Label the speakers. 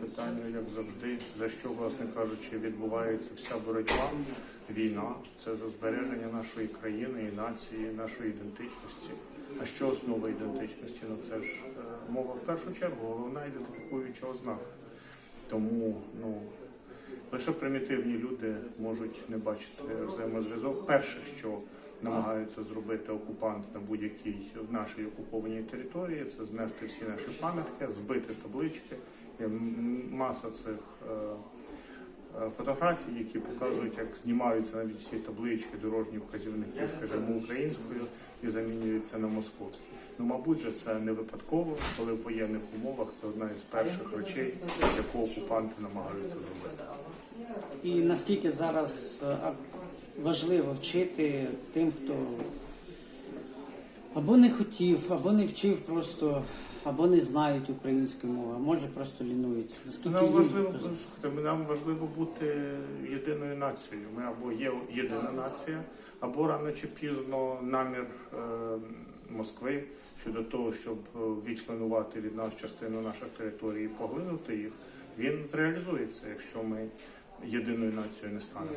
Speaker 1: питання, як завжди, за що, власне кажучи, відбувається вся боротьба, війна. Це за збереження нашої країни і нації, нашої ідентичності. А що основа ідентичності? Ну це ж е, мова в першу чергу, головна ідентифікуюча ознака. Тому ну, лише примітивні люди можуть не бачити взаємозв'язок. Перше, що намагаються зробити окупант на будь-якій в нашій окупованій території, це знести всі наші пам'ятки, збити таблички. Є маса цих е, фотографій, які показують, як знімаються навіть всі таблички, дорожні вказівники, скажімо, українською і замінюються на московські. Ну, мабуть, же це не випадково, коли в воєнних умовах це одна із перших речей, яку окупанти намагаються зробити.
Speaker 2: І наскільки зараз е, важливо вчити тим, хто або не хотів, або не вчив просто, або не знають української мови, а може просто лінуються. Наскільки
Speaker 1: Нам
Speaker 2: їм
Speaker 1: важливо,
Speaker 2: це-
Speaker 1: слухайте, нам важливо бути єдиною нацією. Ми або є єдина нація, або рано чи пізно намір е, Москви щодо того, щоб е, відчленувати від нас частину наших територій і поглинути їх, він зреалізується, якщо ми єдиною нацією не станемо.